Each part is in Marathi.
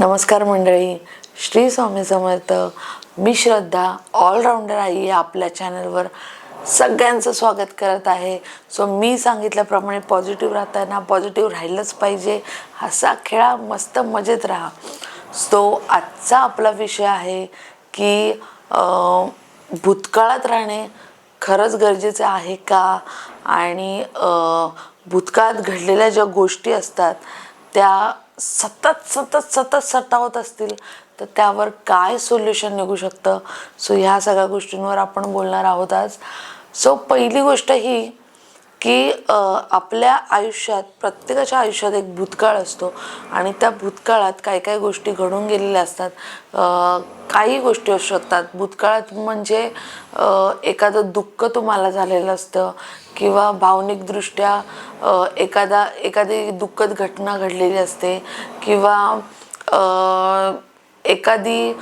नमस्कार मंडळी. श्री स्वामी समर्थ. मी श्रद्धा ऑलराऊंडर आई या आपल्या चॅनलवर सगळ्यांचं स्वागत करत आहे. सो मी सांगितल्याप्रमाणे पॉझिटिव्ह राहताना पॉझिटिव्ह राहिलंच पाहिजे. हसा खेळा मस्त मजेत राहा. सो आजचा आपला विषय आहे की भूतकाळात राहणे खरंच गरजेचं आहे का? आणि भूतकाळात घडलेल्या ज्या गोष्टी असतात त्या सतत सतत सतत सतावत असतील तर त्यावर काय सोल्युशन निघू शकतं? सो ह्या सगळ्या गोष्टींवर आपण बोलणार आहोत आज. सो पहिली गोष्ट ही की आपल्या आयुष्यात प्रत्येकाच्या आयुष्यात एक भूतकाळ असतो. आणि त्या भूतकाळात काही काही गोष्टी घडून गेलेल्या असतात. काही गोष्टी असू शकतात. भूतकाळात म्हणजे एखादं दुःख तुम्हाला झालेलं असतं किंवा भावनिकदृष्ट्या एखादा एखादी दुःखद घटना घडलेली असते किंवा एखादी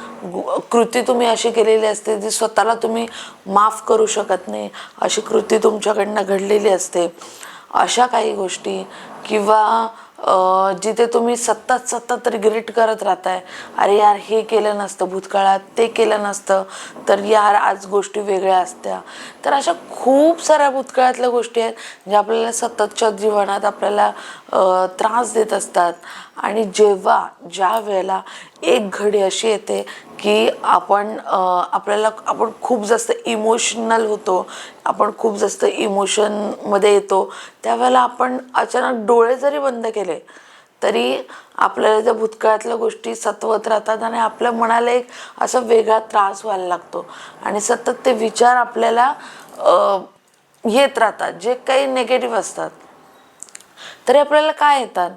कृती तुम्ही अशी केलेली असते जी स्वतःला तुम्ही माफ करू शकत नाही. अशी कृती तुमच्याकडनं घडलेली असते. अशा काही गोष्टी किंवा जिथे तुम्ही सतत सतत रिग्रेट करत राहताय. अरे यार हे केलं नसतं भूतकाळात ते केलं नसतं. तर यार आज गोष्टी वेगळ्या असत्या. तर अशा खूप साऱ्या भूतकाळातल्या गोष्टी आहेत ज्या आपल्याला सततच्या जीवनात आपल्याला त्रास देत असतात. आणि जेव्हा ज्या वेळेला एक घडी अशी येते की आपण आपल्याला आपण खूप जास्त इमोशनल होतो आपण खूप जास्त इमोशनमध्ये येतो त्यावेळेला आपण अचानक डोळे जरी बंद केले तरी आपल्याला त्या भूतकाळातल्या गोष्टी सतवत राहतात आणि आपल्या मनाला एक असा वेगळा त्रास व्हायला लागतो. आणि सतत ते विचार आपल्याला येत राहतात जे काही निगेटिव्ह असतात. तरी आपल्याला काय येतात?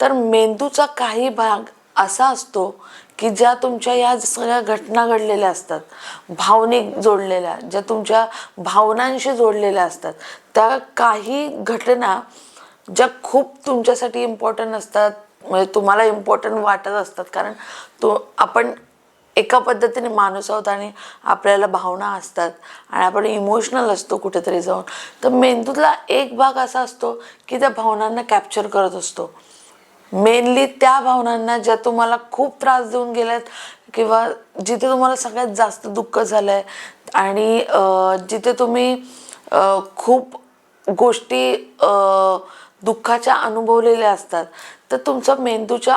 तर मेंदूचा काही भाग असा असतो की ज्या तुमच्या या सगळ्या घटना घडलेल्या असतात. भावनिक जोडलेल्या ज्या तुमच्या भावनांशी जोडलेल्या असतात. त्या काही घटना ज्या खूप तुमच्यासाठी इम्पॉर्टंट असतात म्हणजे तुम्हाला इम्पॉर्टंट वाटत असतात. कारण तो आपण एका पद्धतीने माणूस आहोत आणि आपल्याला भावना असतात आणि आपण इमोशनल असतो कुठेतरी जाऊन. तर मेंदूतला एक भाग असा असतो की त्या भावनांना कॅप्चर करत असतो. मेनली त्या भावनांना ज्या तुम्हाला खूप त्रास देऊन गेल्यात किंवा जिथे तुम्हाला सगळ्यात जास्त दुःख झालं आहे आणि जिथे तुम्ही खूप गोष्टी दुःखाच्या अनुभवलेल्या असतात तर तुमचा मेंदूच्या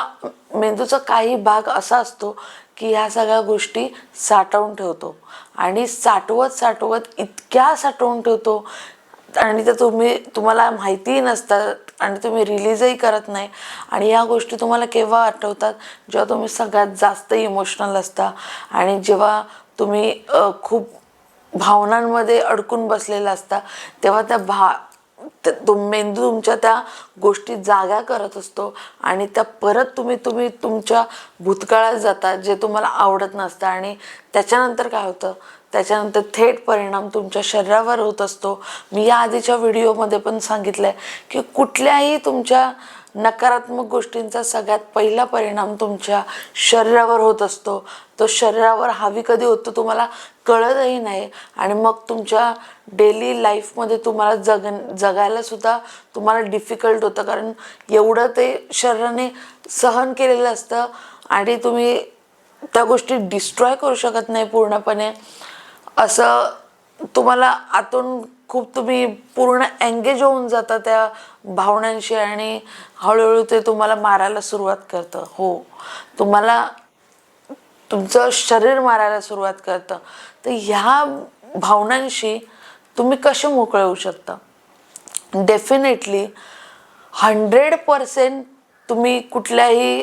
मेंदूचा काही भाग असा असतो की ह्या सगळ्या गोष्टी साठवून ठेवतो. आणि साठवत साठवत इतक्या साठवून ठेवतो आणि ते तुम्ही तुम्हाला माहितीही नसतात आणि तुम्ही रिलीजही करत नाही. आणि या गोष्टी तुम्हाला केव्हा आठवतात? जेव्हा तुम्ही सगळ्यात जास्त इमोशनल असता आणि जेव्हा तुम्ही खूप भावनांमध्ये अडकून बसलेला असता तेव्हा त्या भा तुम मेंदू तुमच्या त्या गोष्टी जाग्या करत असतो आणि त्या परत तुम्ही तुम्ही तुमच्या भूतकाळात जाता जे तुम्हाला आवडत नसतं. आणि त्याच्यानंतर काय होतं? त्याच्यानंतर थेट परिणाम तुमच्या शरीरावर होत असतो. मी या आधीच्या व्हिडिओमध्ये पण सांगितलं आहे की कुठल्याही तुमच्या नकारात्मक गोष्टींचा सगळ्यात पहिला परिणाम तुमच्या शरीरावर होत असतो. तो शरीरावर हावी कधी होतो तुम्हाला कळतही नाही आणि मग तुमच्या डेली लाईफमध्ये तुम्हाला जग जगायलासुद्धा तुम्हाला डिफिकल्ट होतं. कारण एवढं ते शरीराने सहन केलेलं असतं आणि तुम्ही त्या गोष्टी डिस्ट्रॉय करू शकत नाही पूर्णपणे. असं तुम्हाला आतून खूप तुम्ही पूर्ण एंगेज होऊन जाता त्या भावनांशी आणि हळूहळू ते तुम्हाला मारायला सुरुवात करतं. हो. तुम्हाला तुमचं शरीर मारायला सुरुवात करतं. तर ह्या भावनांशी तुम्ही कसे मोकळे होऊ शकता? डेफिनेटली हंड्रेड पर्सेंट तुम्ही कुठल्याही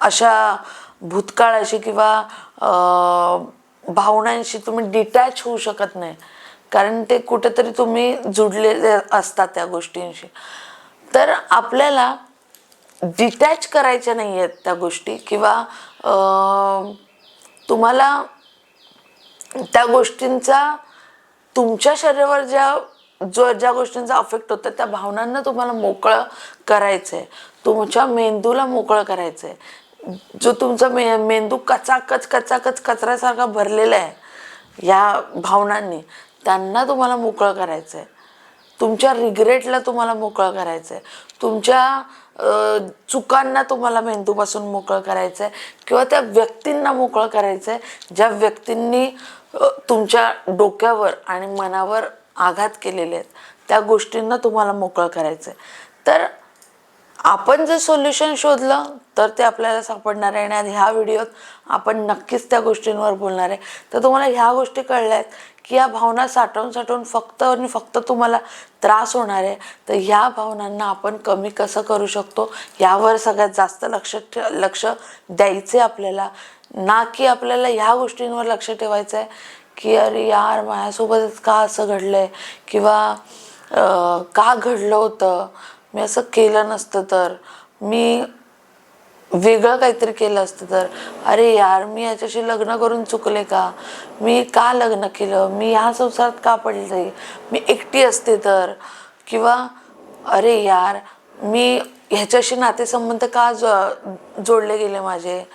अशा भूतकाळाशी किंवा भावनांशी तुम्ही डिटॅच होऊ शकत नाही. कारण ते कुठेतरी तुम्ही जुडलेले असतात त्या गोष्टींशी. तर आपल्याला डिटॅच करायच्या नाही आहेत त्या गोष्टी किंवा तुम्हाला त्या गोष्टींचा तुमच्या शरीरावर ज्या जो ज्या गोष्टींचा अफेक्ट होतं त्या भावनांना तुम्हाला मोकळं करायचं आहे तुमच्या मेंदूला मोकळं करायचं आहे जो तुमचा मे मेंदू कचाकच कचाकच कचऱ्यासारखा भरलेला आहे या भावनांनी त्यांना तुम्हाला मोकळं करायचं आहे तुमच्या रिग्रेटला तुम्हाला मोकळं करायचं आहे तुमच्या चुकांना तुम्हाला मेंदूपासून मोकळं करायचं आहे किंवा त्या व्यक्तींना मोकळं करायचं आहे ज्या व्यक्तींनी तुमच्या डोक्यावर आणि मनावर आघात केलेले आहेत त्या गोष्टींना तुम्हाला मोकळं करायचं आहे तर आपण जर सोल्युशन शोधलं तर ते आपल्याला सापडणार आहे. आणि ह्या व्हिडिओत आपण नक्कीच त्या गोष्टींवर बोलणार आहे. तर तुम्हाला ह्या गोष्टी कळल्या आहेत की या भावना साठवून साठवून फक्त आणि फक्त तुम्हाला त्रास होणार आहे. तर ह्या भावनांना आपण कमी कसं करू शकतो यावर सगळ्यात जास्त लक्ष ठे लक्ष द्यायचे आपल्याला. ना की आपल्याला ह्या गोष्टींवर लक्ष ठेवायचं आहे की अरे यार माझ्यासोबतच का असं घडलं आहे किंवा का घडलं होतं? मी असं केलं नसतं तर. मी वेगळं काहीतरी केलं असतं तर. अरे यार मी याच्याशी लग्न करून चुकले का? मी का लग्न केलं? मी ह्या संसारात का पडले? मी एकटी असते तर. किंवा अरे यार मी ह्याच्याशी नातेसंबंध का जो जोडले गेले माझे?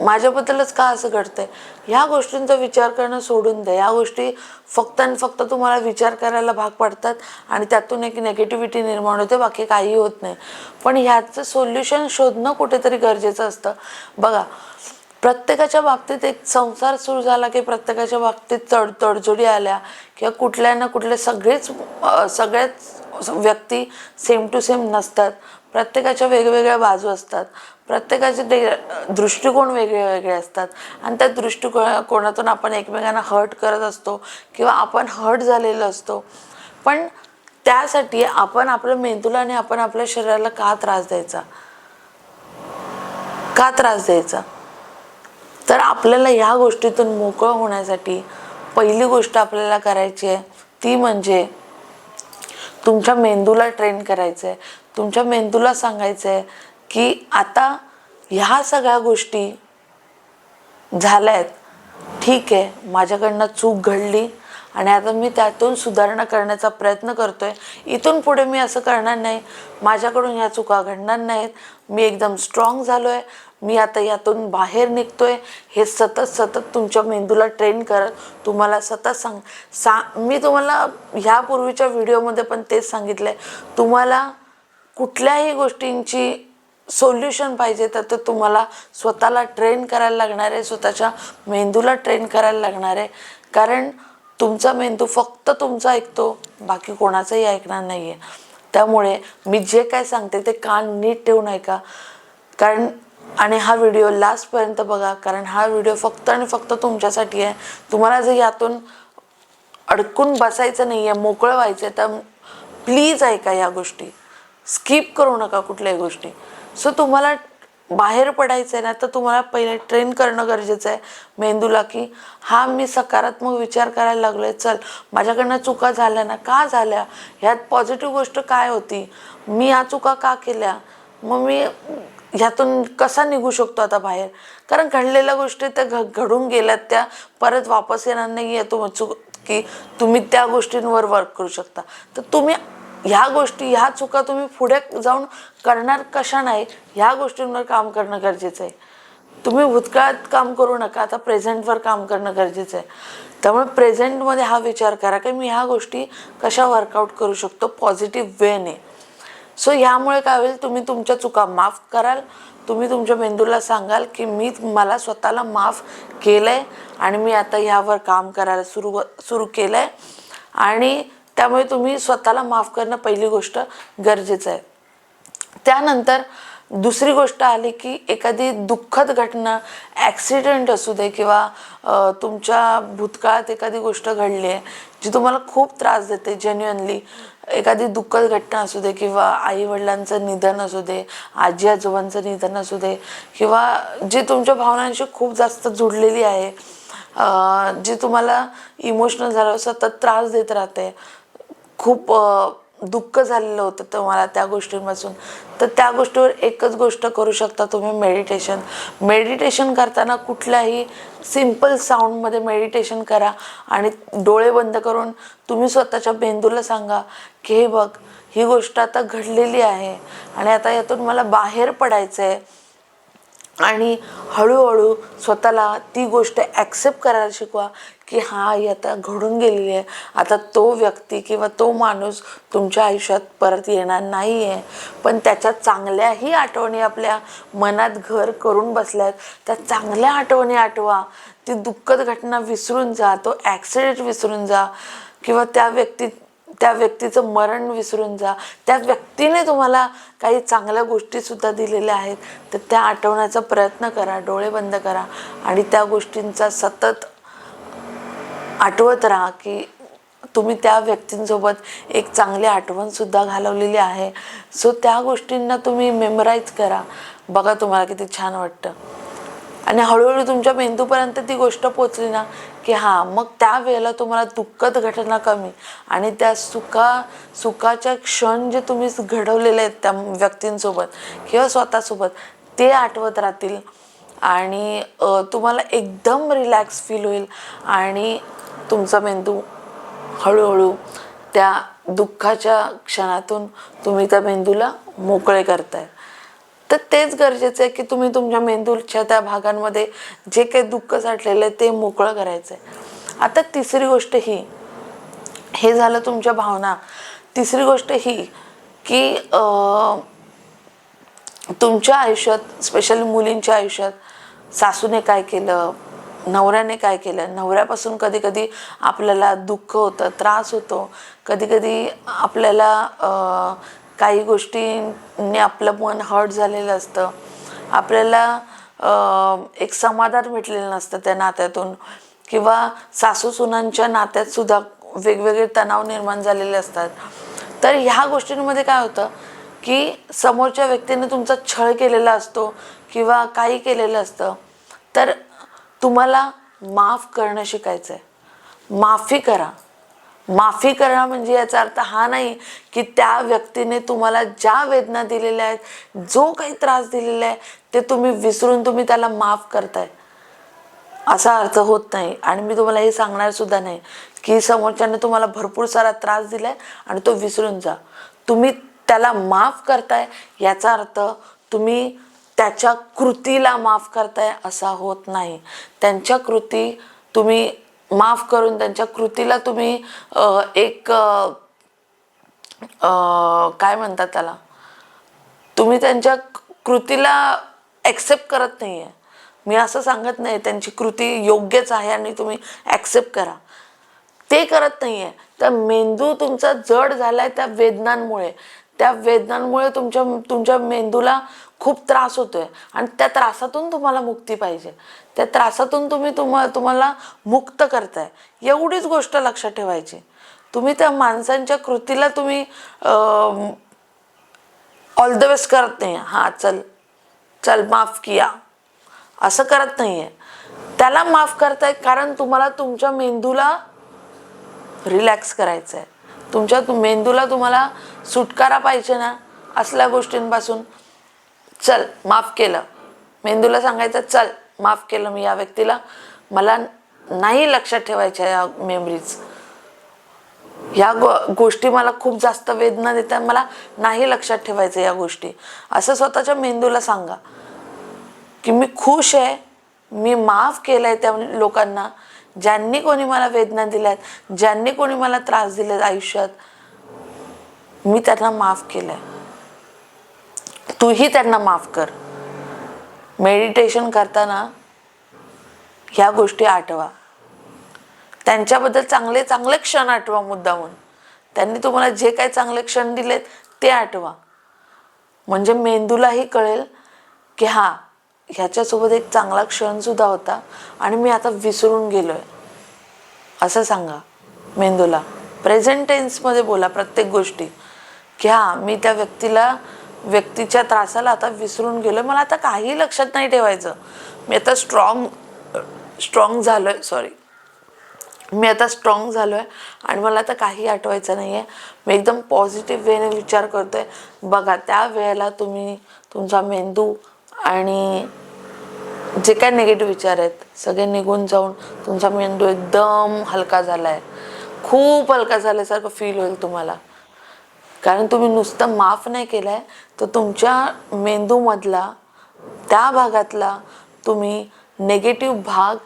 माझ्याबद्दलच का असं घडतंय? ह्या गोष्टींचा विचार करणं सोडून द्या. या गोष्टी फक्त आणि फक्त तुम्हाला विचार करायला भाग पडतात आणि त्यातून एक नेगेटिव्हिटी निर्माण होते बाकी काही होत नाही. पण ह्याचं सोल्युशन शोधणं कुठेतरी गरजेचं असतं. बघा प्रत्येकाच्या बाबतीत एक संसार सुरू झाला की प्रत्येकाच्या बाबतीत तड तडजोडी आल्या किंवा कुठल्या ना कुठले सगळेच सगळ्याच व्यक्ती सेम टू सेम नसतात. प्रत्येकाच्या वेगवेगळ्या बाजू असतात. प्रत्येकाचे ते दृष्टिकोन वेगळे वेगळे असतात. आणि त्या दृष्टिकोना कोणातून आपण एकमेकांना हर्ट करत असतो किंवा आपण हर्ट झालेलो असतो. पण त्यासाठी आपण आपल्या मेंदूला आणि आपण आपल्या शरीराला का त्रास द्यायचा? का त्रास द्यायचा? तर आपल्याला ह्या गोष्टीतून मोकळं होण्यासाठी पहिली गोष्ट आपल्याला करायची आहे ती म्हणजे तुमच्या मेंदूला ट्रेन करायचं आहे तुमच्या मेंदूला सांगायचं आहे की आता ह्या सगळ्या गोष्टी झाल्या आहेत ठीक आहे माझ्याकडनं चूक घडली आणि आता मी त्यातून सुधारणा करण्याचा प्रयत्न करतो आहे इथून पुढे मी असं करणार नाही. माझ्याकडून ह्या चुका घडणार नाहीत. मी एकदम स्ट्रॉंग झालो आहे मी आता यातून बाहेर निघतो आहे हे सतत सतत तुमच्या मेंदूला ट्रेन करत तुम्हाला सतत सांग सा मी तुम्हाला ह्यापूर्वीच्या व्हिडिओमध्ये पण तेच सांगितलं आहे तुम्हाला कुठल्याही गोष्टींची सोल्युशन पाहिजे तर ते तुम्हाला स्वतःला ट्रेन करायला लागणार आहे स्वतःच्या मेंदूला ट्रेन करायला लागणार आहे. कारण तुमचा मेंदू फक्त तुमचा ऐकतो बाकी कोणाचंही ऐकणार नाही आहे त्यामुळे मी जे काय सांगते ते कान नीट ठेवून ऐका कारण आणि हा व्हिडिओ लास्टपर्यंत बघा कारण हा व्हिडिओ फक्त आणि फक्त तुमच्यासाठी आहे. तुम्हाला जर यातून अडकून बसायचं नाही आहे मोकळं व्हायचं आहे तर प्लीज ऐका या गोष्टी. स्किप करू नका कुठल्याही गोष्टी. सो तुम्हाला बाहेर पडायचं आहे ना तर तुम्हाला पहिले ट्रेन करणं गरजेचं आहे. मेंदूला की हा मी सकारात्मक विचार करायला लागलो आहे चल माझ्याकडनं चुका झाल्या ना का झाल्या? ह्यात पॉझिटिव्ह गोष्ट काय होती? मी ह्या चुका का केल्या? मग मी ह्यातून कसा निघू शकतो आता बाहेर? कारण घडलेल्या गोष्टी त्या घ घडून गेल्यात त्या परत वापस येणार नाही आहे तुम चुक की तुम्ही त्या गोष्टींवर वर्क करू शकता. तर तुम्ही ह्या गोष्टी ह्या चुका तुम्ही पुढे जाऊन करणार कशा नाही ह्या गोष्टींवर काम करणं गरजेचं आहे. तुम्ही भूतकाळात काम करू नका आता प्रेझेंटवर काम करणं गरजेचं आहे. त्यामुळे प्रेझेंटमध्ये हा विचार करा की मी ह्या गोष्टी कशा वर्कआउट करू शकतो पॉझिटिव्ह वेने सो ह्यामुळे काय होईल तुम्ही तुमच्या चुका माफ कराल. तुम्ही तुमच्या मेंदूला सांगाल की मी मला स्वतःला माफ केलं आहे आणि मी आता ह्यावर काम करायला सुरू सुरू केलं आहे आणि त्यामुळे तुम्ही स्वतःला माफ करणं पहिली गोष्ट गरजेचं आहे. त्यानंतर दुसरी गोष्ट आली की एखादी दुःखद घटना ॲक्सिडेंट असू दे किंवा तुमच्या भूतकाळात एखादी गोष्ट घडली आहे जी तुम्हाला खूप त्रास देते जेन्युअनली एखादी दुःखद घटना असू दे किंवा आईवडिलांचं निधन असू दे आजी आजोबांचं निधन असू दे किंवा जी तुमच्या भावनांशी खूप जास्त जुडलेली आहे जी तुम्हाला इमोशनल झालं सतत त्रास देत राहते खूप दुःख झालेलं होतं तुम्हाला त्या गोष्टींपासून. तर त्या गोष्टीवर एकच गोष्ट करू शकता तुम्ही मेडिटेशन मेडिटेशन करताना कुठल्याही सिंपल साऊंडमध्ये मेडिटेशन करा आणि डोळे बंद करून तुम्ही स्वतःच्या मेंदूला सांगा की हे बघ ही गोष्ट आता घडलेली आहे आणि आता यातून मला बाहेर पडायचं आहे आणि हळूहळू स्वतःला ती गोष्ट ॲक्सेप्ट करायला शिकवा की हा ही आता घडून गेलेली आहे. आता तो व्यक्ती किंवा तो माणूस तुमच्या आयुष्यात परत येणार नाही आहे पण त्याच्या चांगल्याही आठवणी आपल्या मनात घर करून बसल्यात. त्या चांगल्या आठवणी आठवा. ती दुःखद घटना विसरून जा. तो ॲक्सिडेंट विसरून जा. किंवा त्या व्यक्ती त्या व्यक्तीचं मरण विसरून जा. त्या व्यक्तीने तुम्हाला काही चांगल्या गोष्टीसुद्धा दिलेल्या आहेत. तर त्या आठवण्याचा प्रयत्न करा डोळे बंद करा. आणि त्या गोष्टींचा सतत आठवत राहा की तुम्ही त्या व्यक्तींसोबत एक चांगली आठवण सुद्धा घालवलेली आहे. सो त्या गोष्टींना तुम्ही मेमराईज करा. बघा तुम्हाला किती छान वाटतं. आणि हळूहळू तुमच्या मेंदूपर्यंत ती गोष्ट पोचली ना की हां मग त्या वेळेला तुम्हाला दुःखद घटना कमी. आणि त्या सुखा सुखाच्या क्षण जे तुम्ही घडवलेले आहेत त्या व्यक्तींसोबत किंवा स्वतःसोबत ते आठवत राहतील. आणि तुम्हाला एकदम रिलॅक्स फील होईल. आणि तुमचा मेंदू हळूहळू त्या दुःखाच्या क्षणातून तुम्ही त्या मेंदूला मोकळे करताय. तर तेच गरजेचं आहे की तुम्ही तुमच्या मेंदूच्या त्या भागांमध्ये जे काही दुःख साठलेलं आहे ते मोकळं करायचं आहे आता तिसरी गोष्ट ही हे झालं तुमच्या भावना. तिसरी गोष्ट ही की तुमच्या आयुष्यात स्पेशली मुलींच्या आयुष्यात सासूने काय केलं नवऱ्याने काय केलं? नवऱ्यापासून कधी कधी आपल्याला दुःख होतं त्रास होतो. कधी कधी आपल्याला अं, काही गोष्टींनी आपलं मन हर्ट झालेलं असतं. आपल्याला एक समाधान भेटलेलं नसतं त्या नात्यातून. किंवा सासू सुनांच्या नात्यात सुद्धा वेगवेगळे तणाव निर्माण झालेले असतात. तर ह्या गोष्टींमध्ये काय होतं की समोरच्या व्यक्तीने तुमचा छळ केलेला असतो किंवा काही केलेलं असतं. तर तुम्हाला माफ करणं शिकायचं आहे माफी करा. माफी करणं म्हणजे याचा अर्थ हा नाही की त्या व्यक्तीने तुम्हाला ज्या वेदना दिलेल्या आहेत जो काही त्रास दिलेला आहे ते तुम्ही विसरून तुम्ही त्याला माफ करताय. असा अर्थ होत नाही. आणि मी तुम्हाला हे सांगणार सुद्धा नाही की समोरच्याने तुम्हाला भरपूर सारा त्रास दिलाय आणि तो विसरून जा. तुम्ही त्याला माफ करताय याचा अर्थ तुम्ही त्याच्या कृतीला माफ करताय असा होत नाही. त्यांच्या कृती तुम्ही माफ करून त्यांच्या कृतीला तुम्ही एक अं, काय म्हणतात त्याला? तुम्ही त्यांच्या कृतीला ॲक्सेप्ट करत नाही आहे मी असं सांगत नाही त्यांची कृती योग्यच आहे आणि तुम्ही ॲक्सेप्ट करा. ते करत नाही आहे तर मेंदू तुमचा जड झाला आहे त्या वेदनांमुळे. त्या वेदनांमुळे तुमच्या तुमच्या मेंदूला खूप त्रास होतोय. आणि त्या त्रासातून तुम्हाला मुक्ती पाहिजे. त्या त्रासातून तुम्ही तुम्हा तुम्हाला मुक्त करताय. एवढीच गोष्ट लक्षात ठेवायची. तुम्ही त्या माणसांच्या कृतीला तुम्ही ऑल द बेस्ट करत नाही. हां चल चल माफ किया. असं करत नाही आहे त्याला माफ करताय कारण तुम्हाला तुमच्या मेंदूला रिलॅक्स करायचं आहे तुमच्या मेंदूला तुम्हाला सुटकारा पाहिजे ना असल्या गोष्टींपासून. चल माफ केलं. मेंदूला सांगायचं चल माफ केलं मी या व्यक्तीला. मला नाही लक्षात ठेवायच्या या मेमरीज ह्या गो गोष्टी मला खूप जास्त वेदना देतात. मला नाही लक्षात ठेवायचं या गोष्टी. असं स्वतःच्या मेंदूला सांगा की मी खुश आहे मी माफ केलं आहे त्या लोकांना. ज्यांनी कोणी मला वेदना दिल्यात ज्यांनी कोणी मला त्रास दिलेत आयुष्यात मी त्यांना माफ केलं आहे तूही त्यांना माफ कर. मेडिटेशन करताना ह्या गोष्टी आठवा. त्यांच्याबद्दल चांगले चांगले क्षण आठवा मुद्दामून. त्यांनी तुम्हाला जे काही चांगले क्षण दिलेत ते आठवा. म्हणजे मेंदूलाही कळेल की हा ह्याच्यासोबत एक चांगला क्षण सुद्धा होता आणि मी आता विसरून गेलोय. असं सांगा मेंदूला. प्रेझेंट टेन्समध्ये बोला प्रत्येक गोष्टी. की हा मी त्या व्यक्तीला व्यक्तीच्या त्रासाला आता विसरून गेलो मला आता काही लक्षात नाही ठेवायचं. मी आता स्ट्रॉंग स्ट्रॉंग आहे सॉरी मी आता स्ट्रॉंग झालो आहे आणि मला आता काही आठवायचं नाही आहे मी एकदम पॉझिटिव्ह वेने विचार करतोय. बघा त्या वेळेला तुम्ही तुमचा मेंदू आणि जे काय निगेटिव्ह विचार आहेत सगळे निघून जाऊन तुमचा मेंदू एकदम हलका झाला आहे खूप हलका झाल्यासारखं फील होईल तुम्हाला. कारण तुम्ही नुसतं माफ नाही केलं आहे तर तुमच्या मेंदूमधला त्या भागातला तुम्ही नेगेटिव्ह भाग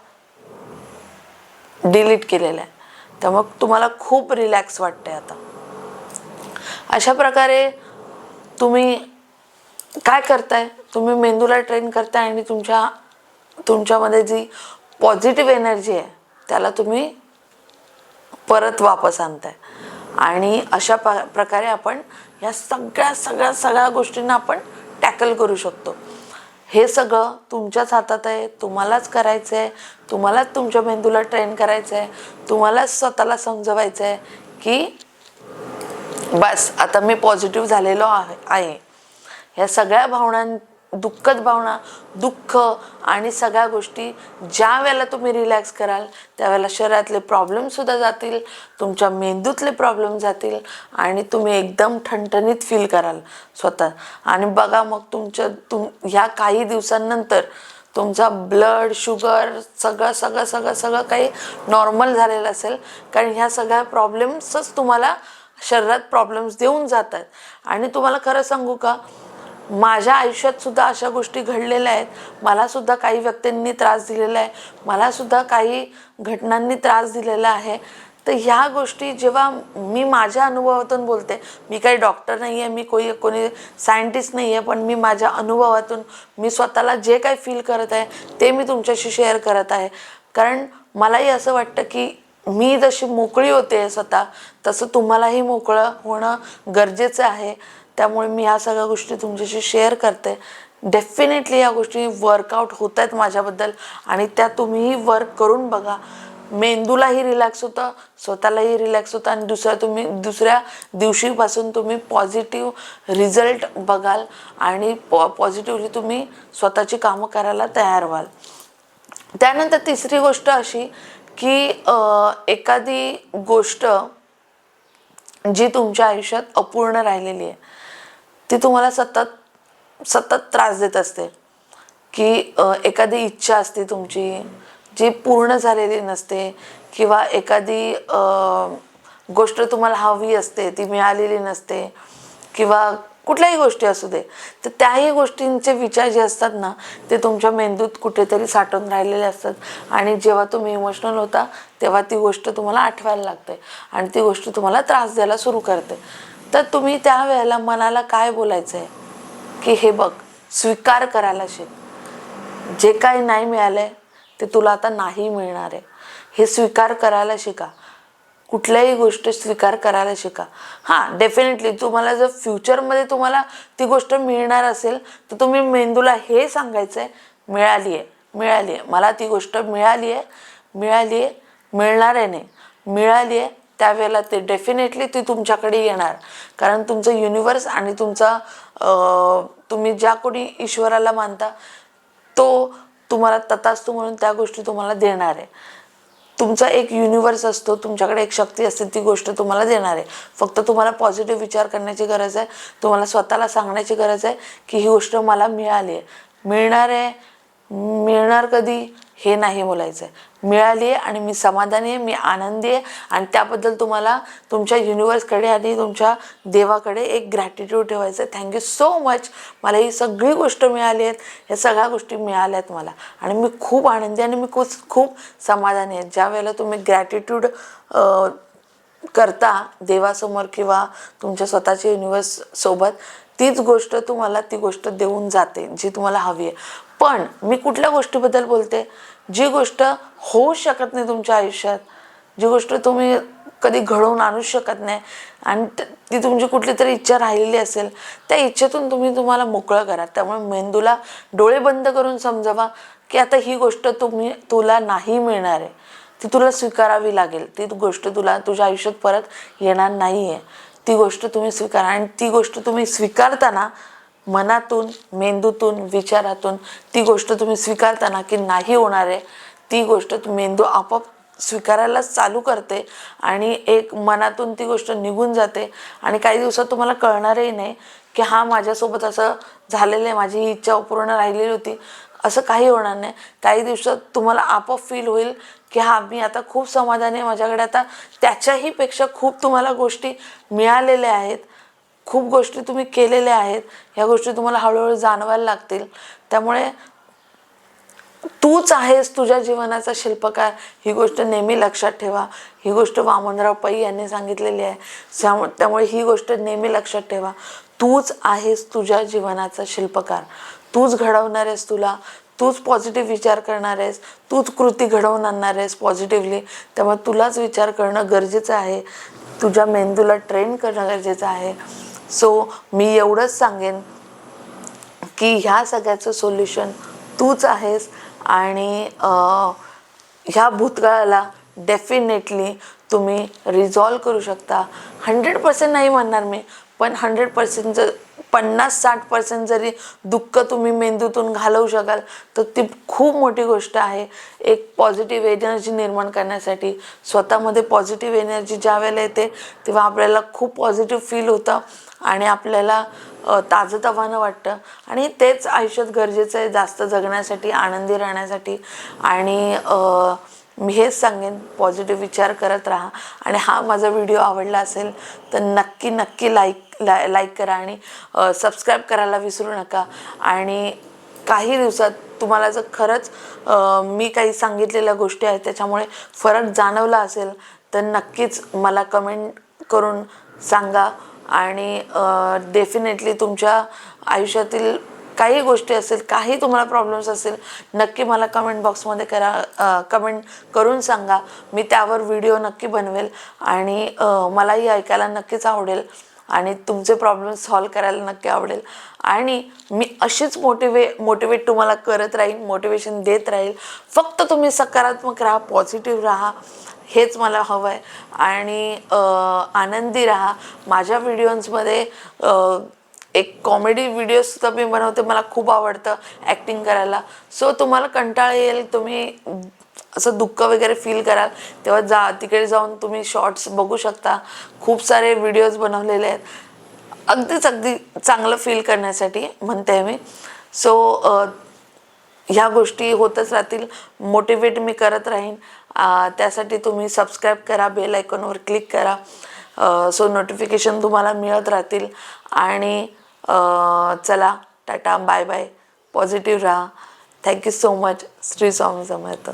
डिलीट केलेला आहे तर मग तुम्हाला खूप रिलॅक्स वाटते आता. अशा प्रकारे तुम्ही काय करताय? तुम्ही मेंदूला ट्रेन करताय आणि तुमच्या तुमच्यामध्ये जी पॉझिटिव्ह एनर्जी आहे त्याला तुम्ही परत वापस आणताय. आणि अशा प प्रकारे आपण ह्या सगळ्या सगळ्या सगळ्या गोष्टींना आपण टॅकल करू शकतो. हे सगळं तुमच्याच हातात आहे तुम्हालाच करायचं आहे तुम्हालाच तुमच्या मेंदूला ट्रेन करायचं आहे तुम्हालाच स्वतःला समजवायचं आहे की बस आता मी पॉझिटिव्ह झालेलो आहे आहे. ह्या सगळ्या भावनां दुःखद भावना दुःख आणि सगळ्या गोष्टी ज्या वेळेला तुम्ही रिलॅक्स कराल त्यावेळेला शरीरातले प्रॉब्लेमसुद्धा जातील तुमच्या मेंदूतले प्रॉब्लेम जातील आणि तुम्ही एकदम ठणठणीत फील कराल स्वतः. आणि बघा मग तुमच्या तुम ह्या काही दिवसांनंतर तुमचा ब्लड शुगर सगळं सगळं सगळं सगळं काही नॉर्मल झालेलं असेल. कारण ह्या सगळ्या प्रॉब्लेम्सच तुम्हाला शरीरात प्रॉब्लेम्स देऊन जातात. आणि तुम्हाला खरं सांगू का? माझ्या आयुष्यात सुद्धा अशा गोष्टी घडलेल्या आहेत. मला सुद्धा काही व्यक्तींनी त्रास दिलेला आहे. मला सुद्धा काही घटनांनी त्रास दिलेला आहे. तर ह्या गोष्टी जेव्हा मी माझ्या अनुभवातून बोलते मी काही डॉक्टर नाही आहे मी कोणी कोणी सायंटिस्ट नाही आहे पण मी माझ्या अनुभवातून मी स्वतःला जे काही फील करत आहे ते मी तुमच्याशी शेअर करत आहे. कारण मलाही असं वाटतं की मी जशी मोकळी होते स्वतः तसं तुम्हालाही मोकळं होणं गरजेचं आहे. त्यामुळे मी ह्या सगळ्या गोष्टी तुमच्याशी शेअर करते. डेफिनेटली या गोष्टी वर्कआउट होत आहेत माझ्याबद्दल आणि त्या तुम्हीही वर्क करून बघा. मेंदूलाही रिलॅक्स होतं स्वतःलाही रिलॅक्स होतं आणि दुसऱ्या तुम्ही दुसऱ्या दिवशीपासून तुम्ही पॉझिटिव्ह रिझल्ट बघाल आणि पॉ पॉझिटिव्हली तुम्ही स्वतःची कामं करायला तयार व्हाल. त्यानंतर तिसरी गोष्ट अशी की एखादी गोष्ट जी तुमच्या आयुष्यात अपूर्ण राहिलेली आहे. ती तुम्हाला सतत सतत त्रास देत असते. की एखादी इच्छा असते तुमची जी पूर्ण झालेली नसते किंवा एखादी गोष्ट तुम्हाला हवी असते ती मिळालेली नसते किंवा कुठल्याही गोष्टी असू दे तर त्याही गोष्टींचे विचार जे असतात ना ते तुमच्या मेंदूत कुठेतरी साठून राहिलेले असतात. आणि जेव्हा तुम्ही इमोशनल होता तेव्हा ती गोष्ट तुम्हाला आठवायला लागते. आणि ती गोष्ट तुम्हाला त्रास द्यायला सुरू करते. तर तुम्ही त्या वेळेला मनाला काय बोलायचं आहे की हे बघ स्वीकार करायला शिक. जे काही नाही मिळालंय ते तुला आता नाही मिळणार आहे. हे स्वीकार करायला शिका. कुठल्याही गोष्ट स्वीकार करायला शिका. हां डेफिनेटली तुम्हाला जर फ्युचरमध्ये तुम्हाला ती गोष्ट मिळणार असेल तर तुम्ही मेंदूला हे सांगायचं आहे मिळाली आहे मिळाली आहे मला ती गोष्ट मिळाली आहे मिळाली आहे मिळणार आहे नाही. मिळाली आहे त्यावेळेला ते डेफिनेटली ती तुमच्याकडे येणार. कारण तुमचं युनिवर्स आणि तुमचा तुम्ही ज्या कोणी ईश्वराला मानता तो तुम्हाला तथास्तू म्हणून त्या गोष्टी तुम्हाला देणार आहे. तुमचा एक युनिवर्स असतो तुमच्याकडे एक शक्ती असते ती गोष्ट तुम्हाला देणार आहे. फक्त तुम्हाला पॉझिटिव्ह विचार करण्याची गरज आहे तुम्हाला स्वतःला सांगण्याची गरज आहे की ही गोष्ट मला मिळाली आहे. मिळणार आहे मिळणार कधी? हे नाही बोलायचं. आहे मिळाली आहे आणि मी समाधानी आहे मी आनंदी आहे आणि त्याबद्दल तुम्हाला तुमच्या युनिवर्सकडे आणि तुमच्या देवाकडे एक ग्रॅटिट्यूड ठेवायचं. आहे थँक्यू सो मच मला ही सगळी गोष्ट मिळाली आहेत. ह्या सगळ्या गोष्टी मिळाल्या आहेत मला. आणि मी खूप आनंदी आहे आणि मी खूप खूप समाधानी आहे. ज्या वेळेला तुम्ही ग्रॅटिट्यूड करता देवासमोर किंवा तुमच्या स्वतःच्या युनिवर्स सोबत तीच गोष्ट तुम्हाला ती गोष्ट देऊन जाते जी तुम्हाला हवी आहे. पण मी कुठल्या गोष्टीबद्दल बोलते? जी गोष्ट होऊ शकत नाही तुमच्या आयुष्यात जी गोष्ट तुम्ही कधी घडवून आणूच शकत नाही आणि ती तुमची कुठली तरी इच्छा राहिलेली असेल त्या इच्छेतून तुम्ही तुम्हाला मोकळं करा. त्यामुळे मेंदूला डोळे बंद करून समजावा की आता ही गोष्ट तुम्ही तुला नाही मिळणार आहे. ती तुला स्वीकारावी लागेल. ती गोष्ट तुला तुझ्या आयुष्यात परत येणार नाही आहे ती गोष्ट तुम्ही स्वीकारा आणि ती गोष्ट तुम्ही स्वीकारताना मनातून मेंदूतून विचारातून ती गोष्ट तुम्ही स्वीकारताना की नाही होणार आहे ती गोष्ट मेंदू आपोआप स्वीकारायला चालू करते आणि एक मनातून ती गोष्ट निघून जाते आणि काही दिवसात तुम्हाला कळणारही नाही की हा माझ्यासोबत असं झालेलं आहे माझी ही इच्छा अपूर्ण राहिलेली होती. असं काही होणार नाही. काही दिवसात तुम्हाला आपोआप फील होईल की हा मी आता खूप समाधानी आहे माझ्याकडे आता त्याच्याही पेक्षा खूप तुम्हाला गोष्टी मिळालेल्या आहेत. खूप गोष्टी तुम्ही केलेल्या आहेत ह्या गोष्टी तुम्हाला हळूहळू जाणवायला लागतील. त्यामुळे तूच आहेस तुझ्या जीवनाचा शिल्पकार ही गोष्ट नेहमी लक्षात ठेवा. ही गोष्ट वामनराव पै यांनी सांगितलेली आहे. त्यामुळे त्यामुळे ही गोष्ट नेहमी लक्षात ठेवा. तूच आहेस तुझ्या जीवनाचा शिल्पकार. तूच घडवणार आहेस तुला. तूच पॉझिटिव्ह विचार करणार आहेस. तूच कृती घडवून आणणार आहेस पॉझिटिव्हली त्यामुळे तुलाच विचार करणं गरजेचं आहे. तुझ्या मेंदूला ट्रेन करणं गरजेचं आहे. सो मी एवढंच सांगेन की ह्या सगळ्याचं सोल्युशन तूच आहेस आणि ह्या भूतकाळाला डेफिनेटली तुम्ही रिझॉल्व करू शकता. हंड्रेड पर्सेंट नाही म्हणणार मी पण हंड्रेड पर्सेंट जर पन्नास साठ पर्सेंट जरी दुःख तुम्ही मेंदूतून घालवू शकाल तर ती खूप मोठी गोष्ट आहे. एक पॉझिटिव्ह एनर्जी निर्माण करण्यासाठी स्वतःमध्ये पॉझिटिव्ह एनर्जी ज्या वेळेला येते तेव्हा आपल्याला खूप पॉझिटिव्ह फील होतं. आणि आपल्याला ताजंतवानं वाटतं. आणि तेच आयुष्यात गरजेचं आहे जास्त जगण्यासाठी आनंदी राहण्यासाठी. आणि मी हेच सांगेन पॉझिटिव्ह विचार करत राहा. आणि हा माझा व्हिडिओ आवडला असेल तर नक्की नक्की लाईक ला लाईक करा आणि सबस्क्राईब करायला विसरू नका. आणि काही दिवसात तुम्हाला जर खरंच मी काही सांगितलेल्या गोष्टी आहेत त्याच्यामुळे फरक जाणवला असेल तर नक्कीच मला कमेंट करून सांगा. आणि डेफिनेटली तुमच्या आयुष्यातील काही गोष्टी असेल काही तुम्हाला प्रॉब्लेम्स असेल नक्की मला कमेंट बॉक्समध्ये करा कमेंट करून सांगा. मी त्यावर व्हिडिओ नक्की बनवेल आणि मलाही ऐकायला नक्कीच आवडेल आणि तुमचे प्रॉब्लेम सॉल्व करायला नक्की आवडेल. आणि मी अशीच मोटिवे मोटिवेट तुम्हाला करत राहील मोटिवेशन देत राहील. फक्त तुम्ही सकारात्मक राहा पॉझिटिव्ह राहा. हेच मला हवं आहे आणि आनंदी राहा. माझ्या व्हिडिओजमध्ये एक कॉमेडी व्हिडिओसुद्धा मी बनवते. मला खूप आवडतं ॲक्टिंग करायला. सो तुम्हाला कंटाळा येईल. तुम्ही असं दुःख वगैरे फील कराल. तेव्हा जा तिकडे जाऊन तुम्ही शॉर्ट्स बघू शकता. खूप सारे व्हिडिओज बनवलेले आहेत. अगदीच अगदी चांगलं फील करण्यासाठी म्हणते मी. सो ह्या गोष्टी होतच राहतील. मोटिवेट मी करत राहीन. त्यासाठी तुम्ही सबस्क्राईब करा बेल आयकॉनवर क्लिक करा. सो नोटिफिकेशन तुम्हाला मिळत राहतील. आणि चला टाटा बाय बाय पॉझिटिव्ह राहा thank you so much Shri Swami Samarth.